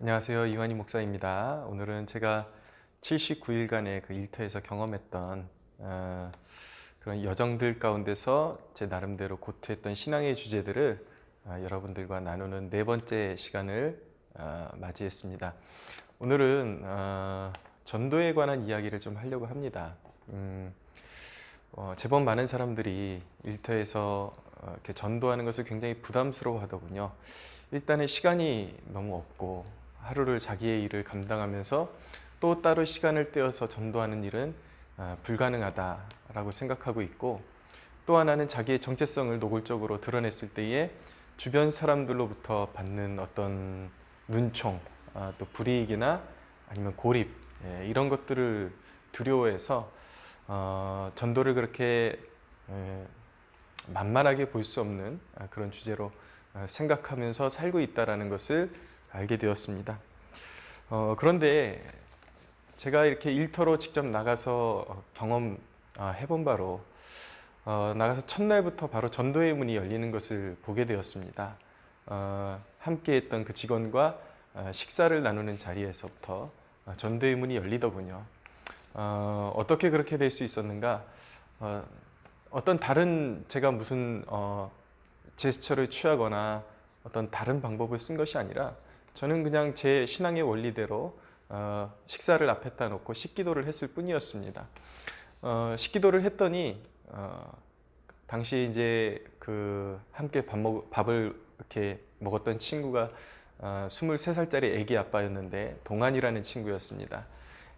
안녕하세요. 이완희 목사입니다. 오늘은 제가 79일간의 그 일터에서 경험했던 어, 그런 여정들 가운데서 제 나름대로 고투했던 신앙의 주제들을 어, 여러분들과 나누는 네 번째 시간을 어, 맞이했습니다. 오늘은 어, 전도에 관한 이야기를 좀 하려고 합니다. 음, 어, 제법 많은 사람들이 일터에서 어, 이렇게 전도하는 것을 굉장히 부담스러워 하더군요. 일단은 시간이 너무 없고 하루를 자기의 일을 감당하면서 또 따로 시간을 떼어서 전도하는 일은 아, 불가능하다라고 생각하고 있고 또 하나는 자기의 정체성을 노골적으로 드러냈을 때에 주변 사람들로부터 받는 어떤 눈총, 아, 또 불이익이나 아니면 고립 예, 이런 것들을 두려워해서 어, 전도를 그렇게 예, 만만하게 볼 수 없는 아, 그런 주제로 어, 생각하면서 살고 있다라는 것을 알게 되었습니다. 어, 그런데 제가 이렇게 일터로 직접 나가서 어, 경험 아, 해본 바로 어, 나가서 첫날부터 바로 전도의 문이 열리는 것을 보게 되었습니다. 어, 함께했던 그 직원과 어, 식사를 나누는 자리에서부터 어, 전도의 문이 열리더군요. 어, 어떻게 그렇게 될 수 있었는가? 어, 어떤 다른 제가 무슨 어, 제스처를 취하거나 어떤 다른 방법을 쓴 것이 아니라 저는 그냥 제 신앙의 원리대로 어, 식사를 앞에다 놓고 식기도를 했을 뿐이었습니다. 어, 식기도를 했더니 어, 당시 이제 그 함께 밥 먹, 밥을 이렇게 먹었던 친구가 어, 23살짜리 아기 아빠였는데 동안이라는 친구였습니다.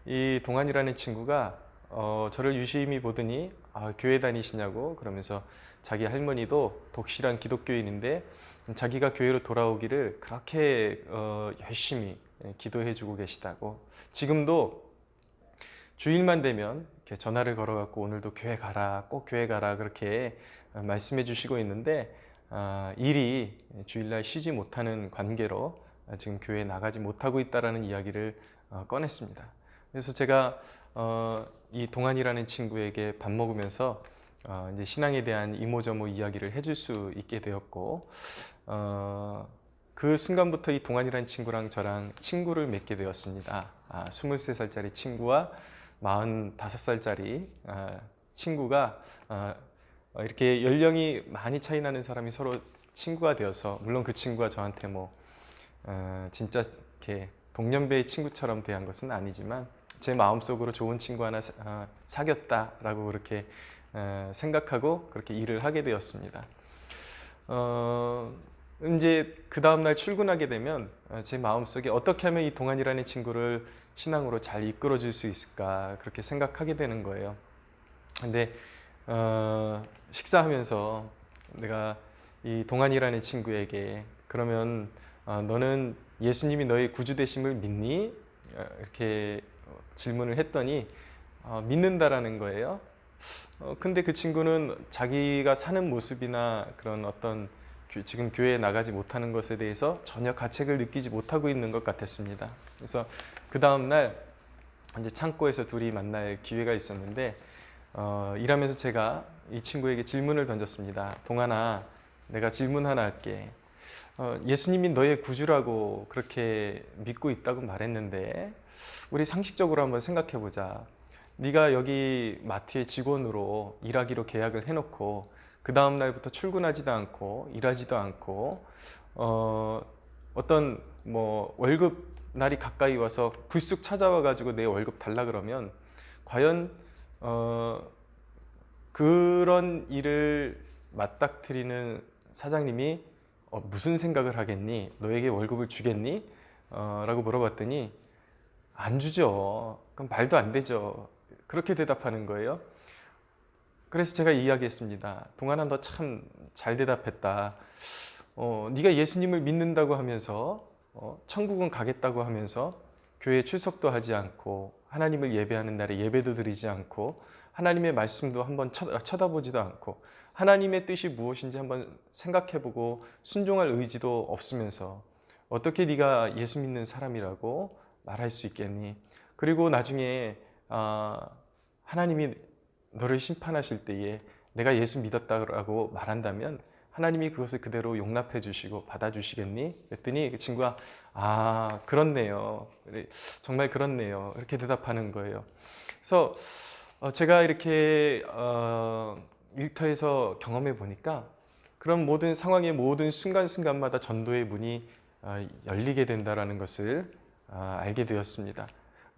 이 동안이라는 친구가 어, 저를 유심히 보더니 아, 교회 다니시냐고 그러면서 자기 할머니도 독실한 기독교인인데 자기가 교회로 돌아오기를 그렇게 어, 열심히 기도해 주고 계시다고 지금도 주일만 되면 전화를 걸어갖고 오늘도 교회 가라 꼭 교회 가라 그렇게 말씀해 주시고 있는데 아, 일이 주일날 쉬지 못하는 관계로 지금 교회에 나가지 못하고 있다라는 이야기를 어, 꺼냈습니다. 그래서 제가 어, 이 동안이라는 친구에게 밥 먹으면서 어, 이제 신앙에 대한 이모저모 이야기를 해줄 수 있게 되었고 어, 그 순간부터 이 동안이라는 친구랑 저랑 친구를 맺게 되었습니다. 아, 23살짜리 친구와 45살짜리 아, 친구가 아, 이렇게 연령이 많이 차이 나는 사람이 서로 친구가 되어서 물론 그 친구가 저한테 뭐 어, 진짜 이렇게 동년배의 친구처럼 대한 것은 아니지만 제 마음속으로 좋은 친구 하나 사- 아, 사귀었다라고 그렇게 어, 생각하고 그렇게 일을 하게 되었습니다. 어, 이제 그 다음날 출근하게 되면 어, 제 마음속에 어떻게 하면 이 동안이라는 친구를 신앙으로 잘 이끌어 줄 수 있을까 그렇게 생각하게 되는 거예요. 근데 어, 식사하면서 내가 이 동안이라는 친구에게 그러면 어, 너는 예수님이 너의 구주 되심을 믿니? 어, 이렇게 어, 질문을 했더니 어, 믿는다라는 거예요. 어, 근데 그 친구는 자기가 사는 모습이나 그런 어떤 교- 지금 교회에 나가지 못하는 것에 대해서 전혀 가책을 느끼지 못하고 있는 것 같았습니다. 그래서 그 다음 날 이제 창고에서 둘이 만날 기회가 있었는데 어, 일하면서 제가 이 친구에게 질문을 던졌습니다. 동아나, 내가 질문 하나 할게. 어, 예수님이 너의 구주라고 그렇게 믿고 있다고 말했는데 우리 상식적으로 한번 생각해 보자. 네가 여기 마트의 직원으로 일하기로 계약을 해놓고 그 다음 날부터 출근하지도 않고 일하지도 않고 어, 어떤 뭐 월급 날이 가까이 와서 불쑥 찾아와 가지고 내 월급 달라 그러면 과연 어, 그런 일을 맞닥뜨리는 사장님이 어, 무슨 생각을 하겠니? 너에게 월급을 주겠니? 어, 라고 물어봤더니 안 주죠. 그럼 말도 안 되죠. 그렇게 대답하는 거예요. 그래서 제가 이야기했습니다. 동안아 너 참 잘 대답했다. 어, 네가 예수님을 믿는다고 하면서 어, 천국은 가겠다고 하면서 교회 출석도 하지 않고 하나님을 예배하는 날에 예배도 드리지 않고 하나님의 말씀도 한번 쳐- 쳐다보지도 않고 하나님의 뜻이 무엇인지 한번 생각해보고 순종할 의지도 없으면서 어떻게 네가 예수 믿는 사람이라고 말할 수 있겠니? 그리고 나중에 아, 하나님이 너를 심판하실 때에 내가 예수 믿었다고 말한다면 하나님이 그것을 그대로 용납해 주시고 받아주시겠니? 그랬더니 그 친구가 아 그렇네요. 정말 그렇네요. 이렇게 대답하는 거예요. 그래서 어, 제가 이렇게 어, 일터에서 경험해 보니까 그런 모든 상황의 모든 순간순간마다 전도의 문이 어, 열리게 된다라는 것을 어, 알게 되었습니다.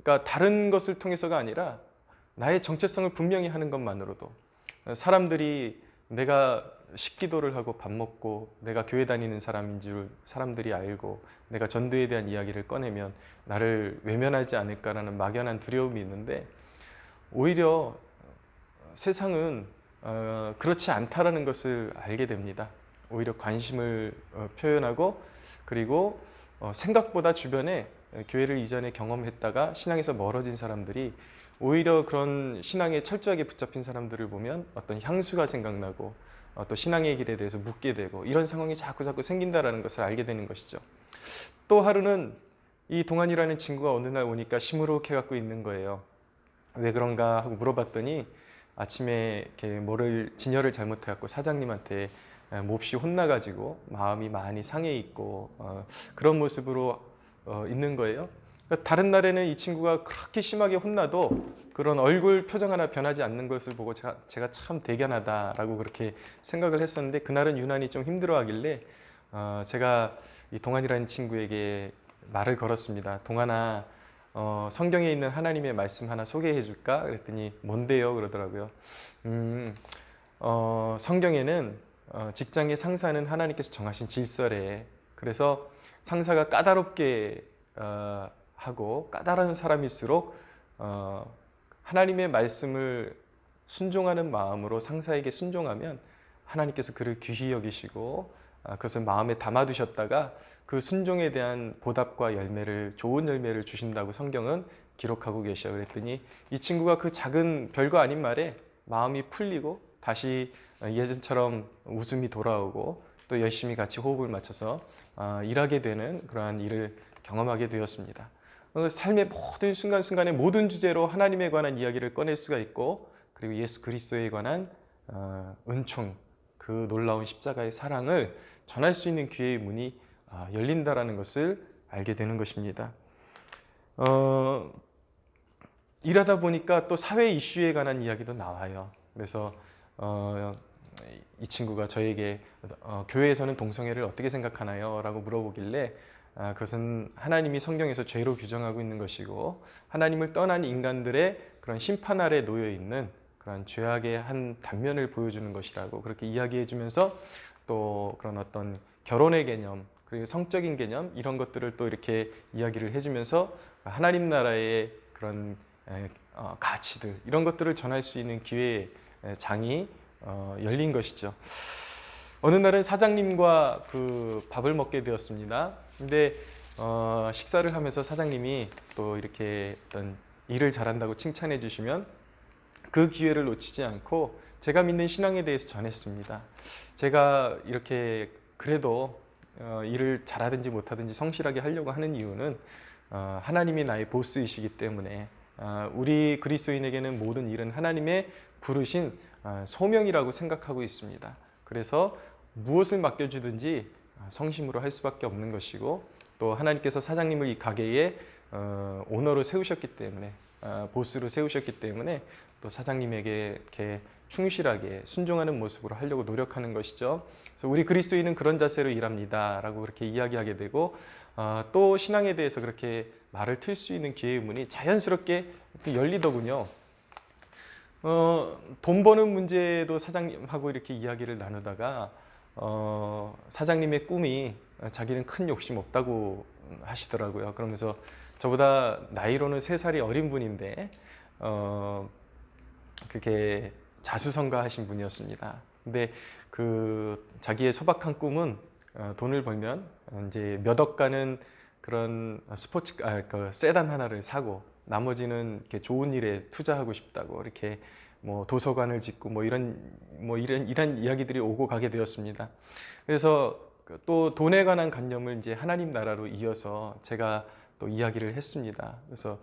그러니까 다른 것을 통해서가 아니라 나의 정체성을 분명히 하는 것만으로도 어, 사람들이 내가 식기도를 하고 밥 먹고 내가 교회 다니는 사람인 줄 사람들이 알고 내가 전도에 대한 이야기를 꺼내면 나를 외면하지 않을까라는 막연한 두려움이 있는데 오히려 세상은 어, 그렇지 않다라는 것을 알게 됩니다. 오히려 관심을 어, 표현하고 그리고 어, 생각보다 주변에 교회를 이전에 경험했다가 신앙에서 멀어진 사람들이 오히려 그런 신앙에 철저하게 붙잡힌 사람들을 보면 어떤 향수가 생각나고 어, 또 신앙의 길에 대해서 묻게 되고 이런 상황이 자꾸 자꾸 생긴다라는 것을 알게 되는 것이죠. 또 하루는 이 동안이라는 친구가 어느 날 오니까 시무룩해 갖고 있는 거예요. 왜 그런가 하고 물어봤더니 아침에 이렇게 뭐를 진열을 잘못해 갖고 사장님한테 몹시 혼나가지고 마음이 많이 상해 있고 어, 그런 모습으로 어, 있는 거예요. 그러니까 다른 날에는 이 친구가 그렇게 심하게 혼나도 그런 얼굴 표정 하나 변하지 않는 것을 보고 제가, 제가 참 대견하다라고 그렇게 생각을 했었는데 그날은 유난히 좀 힘들어하길래 어, 제가 이 동안이라는 친구에게 말을 걸었습니다. 동안아 어, 성경에 있는 하나님의 말씀 하나 소개해 줄까? 그랬더니 뭔데요? 그러더라고요. 음, 어, 성경에는 어, 직장의 상사는 하나님께서 정하신 질서래. 그래서 상사가 까다롭게 어, 하고 까다로운 사람일수록 어, 하나님의 말씀을 순종하는 마음으로 상사에게 순종하면 하나님께서 그를 귀히 여기시고 아, 그것을 마음에 담아두셨다가 그 순종에 대한 보답과 열매를 좋은 열매를 주신다고 성경은 기록하고 계셔 그랬더니 이 친구가 그 작은 별거 아닌 말에 마음이 풀리고 다시 예전처럼 웃음이 돌아오고 또 열심히 같이 호흡을 맞춰서 아, 일하게 되는 그러한 일을 경험하게 되었습니다. 어, 삶의 모든 순간순간의 모든 주제로 하나님에 관한 이야기를 꺼낼 수가 있고 그리고 예수 그리스도에 관한 어, 은총 그 놀라운 십자가의 사랑을 전할 수 있는 기회의 문이 아, 열린다라는 것을 알게 되는 것입니다. 어, 일하다 보니까 또 사회 이슈에 관한 이야기도 나와요. 그래서 어, 이 친구가 저에게 어, 교회에서는 동성애를 어떻게 생각하나요? 라고 물어보길래 아, 그것은 하나님이 성경에서 죄로 규정하고 있는 것이고 하나님을 떠난 인간들의 그런 심판 아래 놓여 있는 그런 죄악의 한 단면을 보여주는 것이라고 그렇게 이야기해 주면서 또 그런 어떤 결혼의 개념 그리고 성적인 개념 이런 것들을 또 이렇게 이야기를 해주면서 하나님 나라의 그런 어, 가치들 이런 것들을 전할 수 있는 기회의 장이 어, 열린 것이죠. 어느 날은 사장님과 그 밥을 먹게 되었습니다. 근데 어, 식사를 하면서 사장님이 또 이렇게 어떤 일을 잘한다고 칭찬해 주시면 그 기회를 놓치지 않고 제가 믿는 신앙에 대해서 전했습니다. 제가 이렇게 그래도 어, 일을 잘하든지 못하든지 성실하게 하려고 하는 이유는 어, 하나님이 나의 보스이시기 때문에 어, 우리 그리스도인에게는 모든 일은 하나님의 부르신 어, 소명이라고 생각하고 있습니다. 그래서 무엇을 맡겨주든지 성심으로 할 수밖에 없는 것이고 또 하나님께서 사장님을 이 가게의 어, 오너로 세우셨기 때문에 어, 보스로 세우셨기 때문에 또 사장님에게 이렇게 충실하게 순종하는 모습으로 하려고 노력하는 것이죠. 그래서 우리 그리스도인은 그런 자세로 일합니다라고 그렇게 이야기하게 되고 어, 또 신앙에 대해서 그렇게 말을 틀 수 있는 기회의 문이 자연스럽게 열리더군요. 어, 돈 버는 문제도 사장님하고 이렇게 이야기를 나누다가 어, 사장님의 꿈이 자기는 큰 욕심 없다고 하시더라고요. 그러면서 저보다 나이로는 세 살이 어린 분인데 어, 그게 자수성가하신 분이었습니다. 근데 그 자기의 소박한 꿈은 어, 돈을 벌면 이제 몇 억 가는 그런 스포츠 아, 그 세단 하나를 사고 나머지는 이렇게 좋은 일에 투자하고 싶다고 이렇게 뭐 도서관을 짓고 뭐 이런 뭐 이런 이런 이야기들이 오고 가게 되었습니다. 그래서 그또 돈에 관한 관념을 이제 하나님 나라로 이어서 제가 또 이야기를 했습니다. 그래서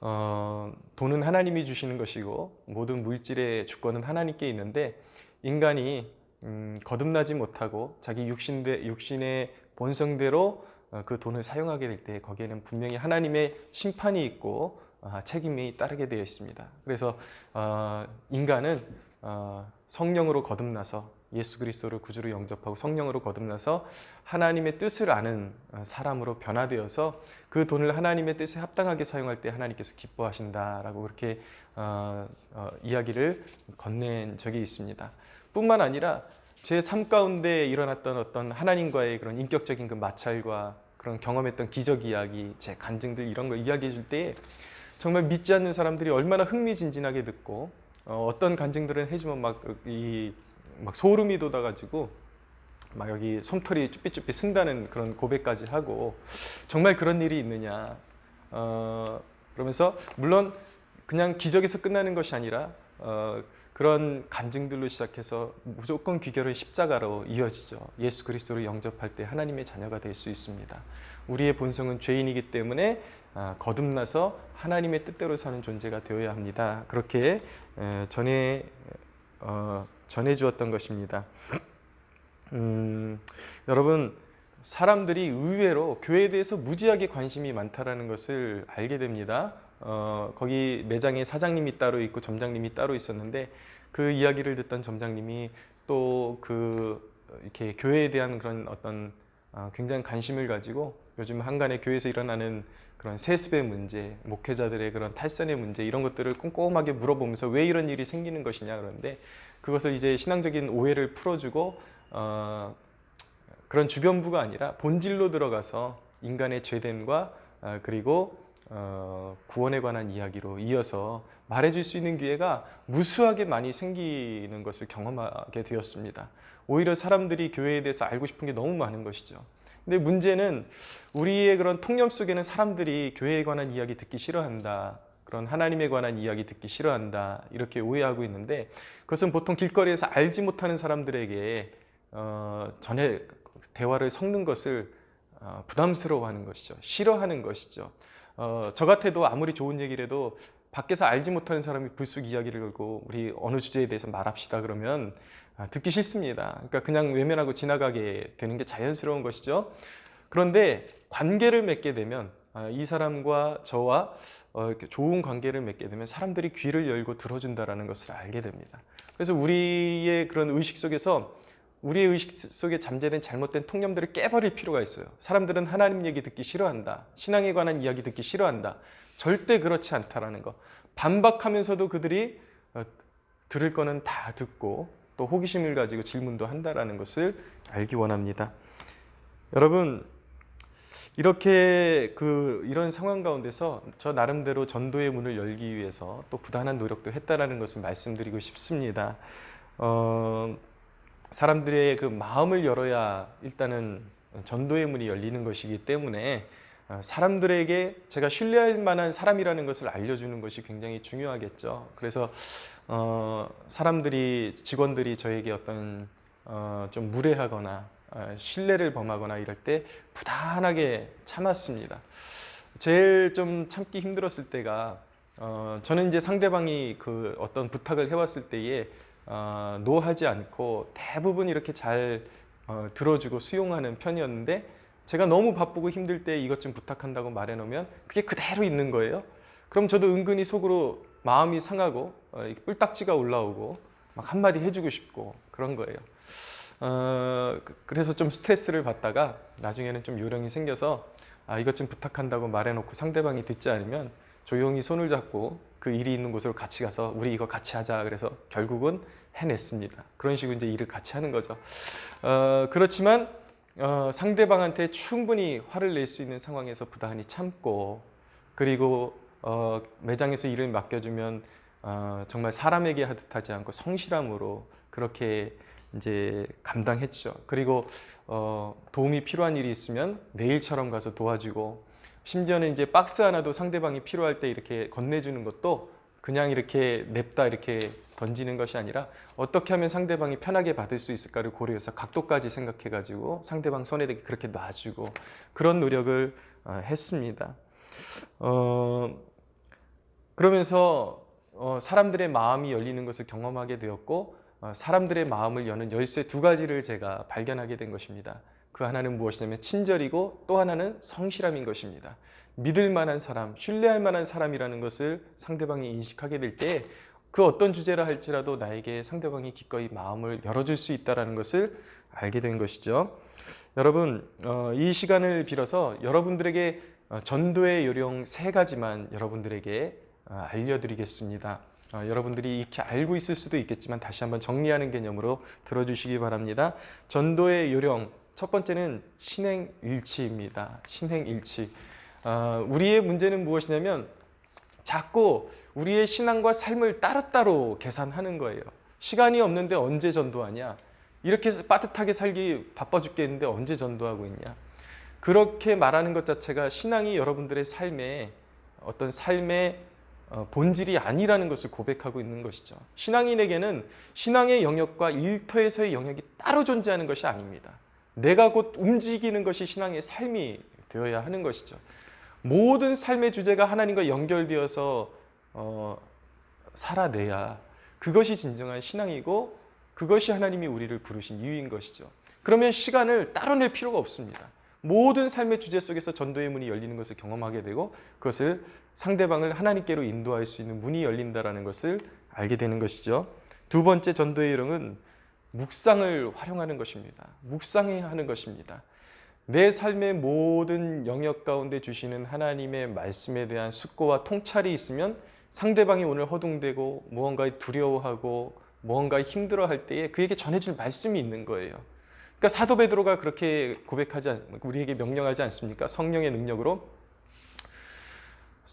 어, 돈은 하나님이 주시는 것이고 모든 물질의 주권은 하나님께 있는데 인간이 음, 거듭나지 못하고 자기 육신대, 육신의 본성대로 어, 그 돈을 사용하게 될 때 거기에는 분명히 하나님의 심판이 있고 아, 책임이 따르게 되어 있습니다. 그래서 어, 인간은 어, 성령으로 거듭나서 예수 그리스도를 구주로 영접하고 성령으로 거듭나서 하나님의 뜻을 아는 어, 사람으로 변화되어서 그 돈을 하나님의 뜻에 합당하게 사용할 때 하나님께서 기뻐하신다라고 그렇게 어, 어, 이야기를 건넨 적이 있습니다. 뿐만 아니라 제 삶 가운데 일어났던 어떤 하나님과의 그런 인격적인 그 마찰과 그런 경험했던 기적 이야기, 제 간증들 이런 거 이야기해 줄 때 정말 믿지 않는 사람들이 얼마나 흥미진진하게 듣고 어, 떤 간증들은 해주면 막 이 막 소름이 돋아가지고 막 여기 솜털이 쭈삣쭈삣 쓴다는 그런 고백까지 하고 정말 그런 일이 있느냐. 어, 그러면서 물론 그냥 기적에서 끝나는 것이 아니라 어, 그런 간증들로 시작해서 무조건 귀결의 십자가로 이어지죠. 예수 그리스도를 영접할 때 하나님의 자녀가 될 수 있습니다. 우리의 본성은 죄인이기 때문에 아, 거듭나서 하나님의 뜻대로 사는 존재가 되어야 합니다. 그렇게 에, 전해 어, 전해 주었던 것입니다. 음, 여러분 사람들이 의외로 교회에 대해서 무지하게 관심이 많다라는 것을 알게 됩니다. 어, 거기 매장에 사장님이 따로 있고 점장님이 따로 있었는데 그 이야기를 듣던 점장님이 또 그 이렇게 교회에 대한 그런 어떤 어, 굉장히 관심을 가지고 요즘 한간에 교회에서 일어나는 그런 세습의 문제, 목회자들의 그런 탈선의 문제 이런 것들을 꼼꼼하게 물어보면서 왜 이런 일이 생기는 것이냐 그러는데 그것을 이제 신앙적인 오해를 풀어주고 어, 그런 주변부가 아니라 본질로 들어가서 인간의 죄됨과 어, 그리고 어, 구원에 관한 이야기로 이어서 말해줄 수 있는 기회가 무수하게 많이 생기는 것을 경험하게 되었습니다. 오히려 사람들이 교회에 대해서 알고 싶은 게 너무 많은 것이죠. 근데 문제는 우리의 그런 통념 속에는 사람들이 교회에 관한 이야기 듣기 싫어한다. 그런 하나님에 관한 이야기 듣기 싫어한다. 이렇게 오해하고 있는데 그것은 보통 길거리에서 알지 못하는 사람들에게 어, 전에 대화를 섞는 것을 어, 부담스러워하는 것이죠. 싫어하는 것이죠. 어, 저 같아도 아무리 좋은 얘기를 해도 밖에서 알지 못하는 사람이 불쑥 이야기를 걸고 우리 어느 주제에 대해서 말합시다 그러면 아, 듣기 싫습니다. 그러니까 그냥 외면하고 지나가게 되는 게 자연스러운 것이죠. 그런데 관계를 맺게 되면 아, 이 사람과 저와 어, 좋은 관계를 맺게 되면 사람들이 귀를 열고 들어준다라는 것을 알게 됩니다. 그래서 우리의 그런 의식 속에서 우리의 의식 속에 잠재된 잘못된 통념들을 깨버릴 필요가 있어요. 사람들은 하나님 얘기 듣기 싫어한다. 신앙에 관한 이야기 듣기 싫어한다. 절대 그렇지 않다라는 거. 반박하면서도 그들이 어, 들을 거는 다 듣고 또 호기심을 가지고 질문도 한다라는 것을 알기 원합니다. 여러분 이렇게 그 이런 상황 가운데서 저 나름대로 전도의 문을 열기 위해서 또 부단한 노력도 했다라는 것을 말씀드리고 싶습니다. 어, 사람들의 그 마음을 열어야 일단은 전도의 문이 열리는 것이기 때문에 어, 사람들에게 제가 신뢰할 만한 사람이라는 것을 알려주는 것이 굉장히 중요하겠죠. 그래서 어, 사람들이 직원들이 저에게 어떤 어, 좀 무례하거나 어, 신뢰를 범하거나 이럴 때 부단하게 참았습니다. 제일 좀 참기 힘들었을 때가 어, 저는 이제 상대방이 그 어떤 부탁을 해왔을 때에 어, 노하지 않고 대부분 이렇게 잘 어, 들어주고 수용하는 편이었는데 제가 너무 바쁘고 힘들 때 이것 좀 부탁한다고 말해놓으면 그게 그대로 있는 거예요. 그럼 저도 은근히 속으로 마음이 상하고 어, 뿔딱지가 올라오고 막 한마디 해주고 싶고 그런 거예요. 어, 그- 그래서 좀 스트레스를 받다가 나중에는 좀 요령이 생겨서 아, 이것 좀 부탁한다고 말해놓고 상대방이 듣지 않으면 조용히 손을 잡고 그 일이 있는 곳으로 같이 가서 우리 이거 같이 하자 그래서 결국은 해냈습니다. 그런 식으로 이제 일을 같이 하는 거죠. 어, 그렇지만 어, 상대방한테 충분히 화를 낼 수 있는 상황에서 부단히 참고 그리고 어, 매장에서 일을 맡겨주면 어, 정말 사람에게 하듯 하지 않고 성실함으로 그렇게 이제 감당했죠. 그리고 어, 도움이 필요한 일이 있으면 내일처럼 가서 도와주고 심지어는 이제 박스 하나도 상대방이 필요할 때 이렇게 건네주는 것도 그냥 이렇게 냅다 이렇게 던지는 것이 아니라 어떻게 하면 상대방이 편하게 받을 수 있을까를 고려해서 각도까지 생각해가지고 상대방 손에 그렇게 놔주고 그런 노력을 어, 했습니다. 어, 그러면서 어, 사람들의 마음이 열리는 것을 경험하게 되었고 어, 사람들의 마음을 여는 열쇠 두 가지를 제가 발견하게 된 것입니다. 그 하나는 무엇이냐면 친절이고 또 하나는 성실함인 것입니다. 믿을 만한 사람, 신뢰할 만한 사람이라는 것을 상대방이 인식하게 될 때 그 어떤 주제라 할지라도 나에게 상대방이 기꺼이 마음을 열어줄 수 있다는 것을 알게 된 것이죠. 여러분, 어, 이 시간을 빌어서 여러분들에게 어, 전도의 요령 세 가지만 여러분들에게 어, 알려드리겠습니다. 어, 여러분들이 이렇게 알고 있을 수도 있겠지만 다시 한번 정리하는 개념으로 들어주시기 바랍니다. 전도의 요령 첫 번째는 신행일치입니다. 신행일치. 어, 우리의 문제는 무엇이냐면 자꾸 우리의 신앙과 삶을 따로따로 계산하는 거예요. 시간이 없는데 언제 전도하냐? 이렇게 빠듯하게 살기 바빠 죽겠는데 언제 전도하고 있냐? 그렇게 말하는 것 자체가 신앙이 여러분들의 삶에 어떤 삶의 어, 본질이 아니라는 것을 고백하고 있는 것이죠. 신앙인에게는 신앙의 영역과 일터에서의 영역이 따로 존재하는 것이 아닙니다. 내가 곧 움직이는 것이 신앙의 삶이 되어야 하는 것이죠. 모든 삶의 주제가 하나님과 연결되어서 어, 살아내야 그것이 진정한 신앙이고 그것이 하나님이 우리를 부르신 이유인 것이죠. 그러면 시간을 따로 낼 필요가 없습니다. 모든 삶의 주제 속에서 전도의 문이 열리는 것을 경험하게 되고 그것을 상대방을 하나님께로 인도할 수 있는 문이 열린다라는 것을 알게 되는 것이죠. 두 번째 전도의 요령은 묵상을 활용하는 것입니다. 묵상해야 하는 것입니다. 내 삶의 모든 영역 가운데 주시는 하나님의 말씀에 대한 숙고와 통찰이 있으면 상대방이 오늘 허둥대고 무언가에 두려워하고 무언가에 힘들어할 때에 그에게 전해줄 말씀이 있는 거예요. 그러니까 사도 베드로가 그렇게 고백하지 않, 우리에게 명령하지 않습니까? 성령의 능력으로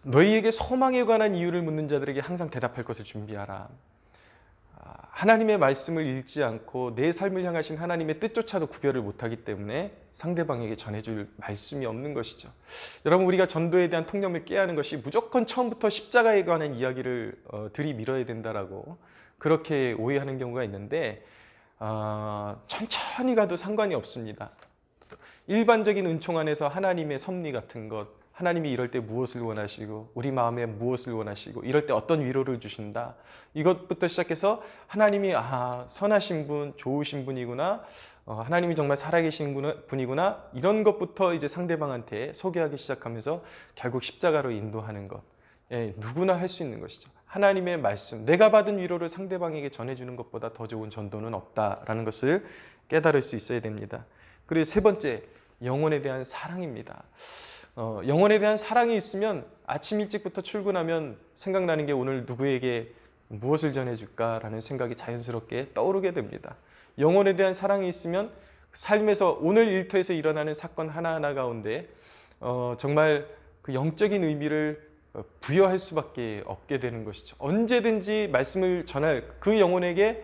너희에게 소망에 관한 이유를 묻는 자들에게 항상 대답할 것을 준비하라. 아, 하나님의 말씀을 읽지 않고 내 삶을 향하신 하나님의 뜻조차도 구별을 못하기 때문에 상대방에게 전해줄 말씀이 없는 것이죠. 여러분 우리가 전도에 대한 통념을 깨하는 것이 무조건 처음부터 십자가에 관한 이야기를 어, 들이밀어야 된다라고 그렇게 오해하는 경우가 있는데 어, 천천히 가도 상관이 없습니다. 일반적인 은총 안에서 하나님의 섭리 같은 것, 하나님이 이럴 때 무엇을 원하시고 우리 마음에 무엇을 원하시고 이럴 때 어떤 위로를 주신다. 이것부터 시작해서 하나님이 아 선하신 분, 좋으신 분이구나. 어, 하나님이 정말 살아계신 분이구나. 이런 것부터 이제 상대방한테 소개하기 시작하면서 결국 십자가로 인도하는 것. 예, 누구나 할 수 있는 것이죠. 하나님의 말씀, 내가 받은 위로를 상대방에게 전해주는 것보다 더 좋은 전도는 없다라는 것을 깨달을 수 있어야 됩니다. 그리고 세 번째, 영혼에 대한 사랑입니다. 어, 영혼에 대한 사랑이 있으면 아침 일찍부터 출근하면 생각나는 게 오늘 누구에게 무엇을 전해줄까라는 생각이 자연스럽게 떠오르게 됩니다. 영혼에 대한 사랑이 있으면 삶에서 오늘 일터에서 일어나는 사건 하나하나 가운데 어, 정말 그 영적인 의미를 어, 부여할 수밖에 없게 되는 것이죠. 언제든지 말씀을 전할 그 영혼에게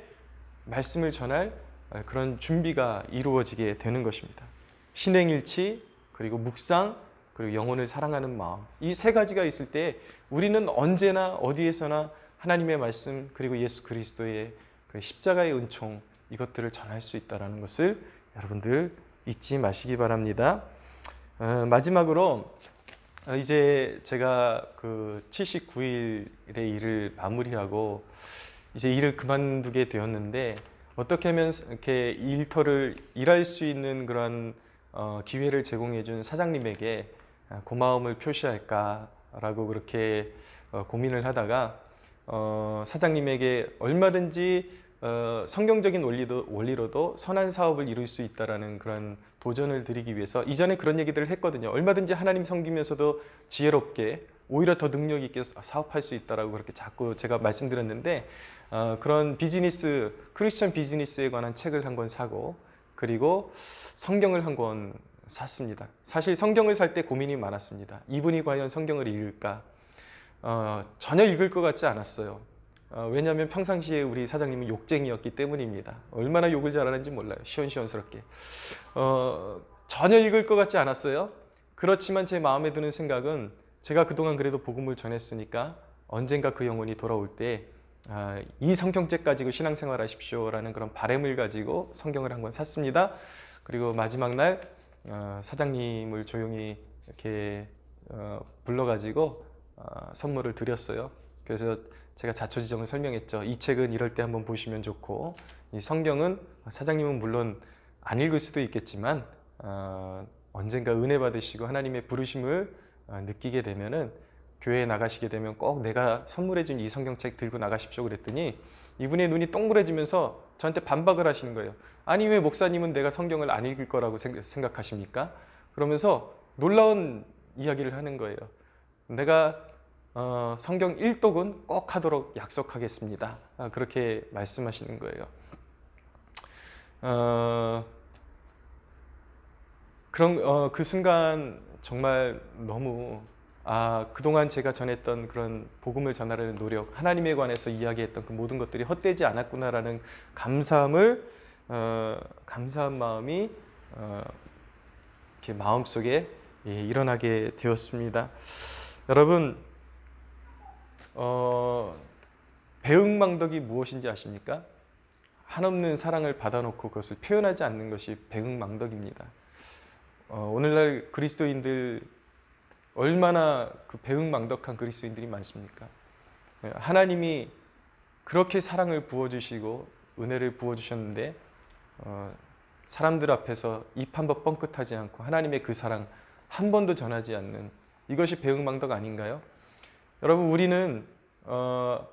말씀을 전할 어, 그런 준비가 이루어지게 되는 것입니다. 신행일치 그리고 묵상 그리고 영혼을 사랑하는 마음 이 세 가지가 있을 때 우리는 언제나 어디에서나 하나님의 말씀 그리고 예수 그리스도의 그 십자가의 은총 이것들을 전할 수 있다는 것을 여러분들 잊지 마시기 바랍니다. 어, 마지막으로 어, 이제 제가 그 79일의 일을 마무리하고 이제 일을 그만두게 되었는데 어떻게 하면 이렇게 일터를 일할 수 있는 그런 어, 기회를 제공해 준 사장님에게 아, 고마움을 표시할까라고 그렇게 어, 고민을 하다가 어, 사장님에게 얼마든지 어, 성경적인 원리도, 원리로도 선한 사업을 이룰 수 있다라는 그런 도전을 드리기 위해서 이전에 그런 얘기들을 했거든요. 얼마든지 하나님 섬기면서도 지혜롭게 오히려 더 능력 있게 사업할 수 있다라고 그렇게 자꾸 제가 말씀드렸는데 어, 그런 비즈니스 크리스천 비즈니스에 관한 책을 한 권 사고 그리고 성경을 한 권 샀습니다. 사실 성경을 살 때 고민이 많았습니다. 이분이 과연 성경을 읽을까? 어, 전혀 읽을 것 같지 않았어요. 어, 왜냐하면 평상시에 우리 사장님은 욕쟁이였기 때문입니다. 얼마나 욕을 잘하는지 몰라요. 시원시원스럽게. 어, 전혀 읽을 것 같지 않았어요. 그렇지만 제 마음에 드는 생각은 제가 그동안 그래도 복음을 전했으니까 언젠가 그 영혼이 돌아올 때 아, 이 성경책 가지고 신앙생활 하십시오라는 그런 바램을 가지고 성경을 한 권 샀습니다. 그리고 마지막 날 어, 사장님을 조용히 이렇게 어, 불러가지고 어, 선물을 드렸어요. 그래서 제가 자초지종을 설명했죠. 이 책은 이럴 때 한번 보시면 좋고 이 성경은 사장님은 물론 안 읽을 수도 있겠지만 어, 언젠가 은혜 받으시고 하나님의 부르심을 어, 느끼게 되면은 교회에 나가시게 되면 꼭 내가 선물해 준 이 성경책 들고 나가십시오 그랬더니 이분의 눈이 동그래지면서 저한테 반박을 하시는 거예요. 아니 왜 목사님은 내가 성경을 안 읽을 거라고 생각- 생각하십니까? 그러면서 놀라운 이야기를 하는 거예요. 내가 어, 성경 1독은 꼭 하도록 약속하겠습니다. 아, 그렇게 말씀하시는 거예요. 어, 그런 어, 그 순간 정말 너무 아 그동안 제가 전했던 그런 복음을 전하려는 노력, 하나님에 관해서 이야기했던 그 모든 것들이 헛되지 않았구나라는 감사함을 어, 감사한 마음이 어, 이렇게 마음 속에 예, 일어나게 되었습니다. 여러분 어, 배응망덕이 무엇인지 아십니까? 한없는 사랑을 받아놓고 그것을 표현하지 않는 것이 배응망덕입니다. 어, 오늘날 그리스도인들 얼마나 그 배응망덕한 그리스도인들이 많습니까? 예, 하나님이 그렇게 사랑을 부어주시고 은혜를 부어주셨는데 어, 사람들 앞에서 입 한 번 뻥끗하지 않고 하나님의 그 사랑 한 번도 전하지 않는 이것이 배응망덕 아닌가요? 여러분 우리는 어,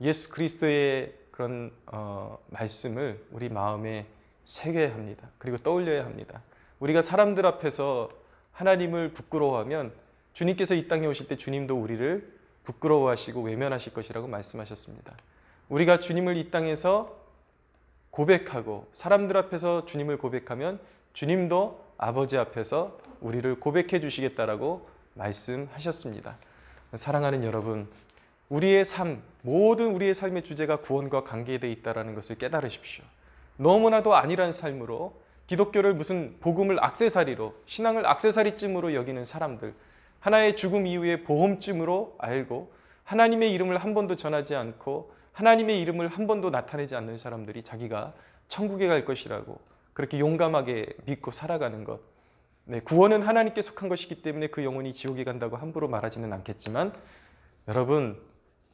예수 그리스도의 그런 어, 말씀을 우리 마음에 새겨야 합니다. 그리고 떠올려야 합니다. 우리가 사람들 앞에서 하나님을 부끄러워하면 주님께서 이 땅에 오실 때 주님도 우리를 부끄러워하시고 외면하실 것이라고 말씀하셨습니다. 우리가 주님을 이 땅에서 고백하고 사람들 앞에서 주님을 고백하면 주님도 아버지 앞에서 우리를 고백해 주시겠다라고 말씀하셨습니다. 사랑하는 여러분, 우리의 삶, 모든 우리의 삶의 주제가 구원과 관계되어 있다는 것을 깨달으십시오. 너무나도 아니란 삶으로 기독교를 무슨 복음을 악세사리로, 신앙을 악세사리쯤으로 여기는 사람들, 하나의 죽음 이후의 보험쯤으로 알고 하나님의 이름을 한 번도 전하지 않고 하나님의 이름을 한 번도 나타내지 않는 사람들이 자기가 천국에 갈 것이라고 그렇게 용감하게 믿고 살아가는 것. 네, 구원은 하나님께 속한 것이기 때문에 그 영혼이 지옥에 간다고 함부로 말하지는 않겠지만 여러분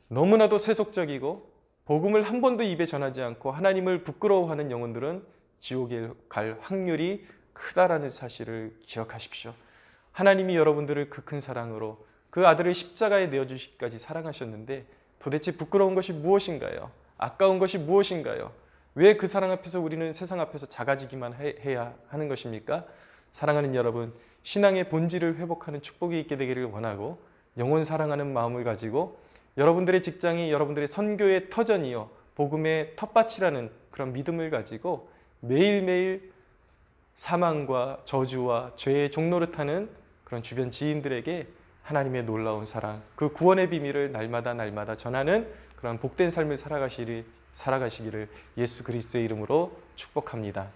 너무나도 세속적이고 복음을 한 번도 입에 전하지 않고 하나님을 부끄러워하는 영혼들은 지옥에 갈 확률이 크다라는 사실을 기억하십시오. 하나님이 여러분들을 그 큰 사랑으로 그 아들을 십자가에 내어 주시기까지 사랑하셨는데 도대체 부끄러운 것이 무엇인가요? 아까운 것이 무엇인가요? 왜 그 사랑 앞에서 우리는 세상 앞에서 작아지기만 해- 해야 하는 것입니까? 사랑하는 여러분, 신앙의 본질을 회복하는 축복이 있게 되기를 원하고 영혼 사랑하는 마음을 가지고 여러분들의 직장이 여러분들의 선교의 터전이요 복음의 텃밭이라는 그런 믿음을 가지고 매일매일 사망과 저주와 죄의 종노릇하는 그런 주변 지인들에게 하나님의 놀라운 사랑, 그 구원의 비밀을 날마다 날마다 전하는 그런 복된 삶을 살아가시기를 예수 그리스도의 이름으로 축복합니다.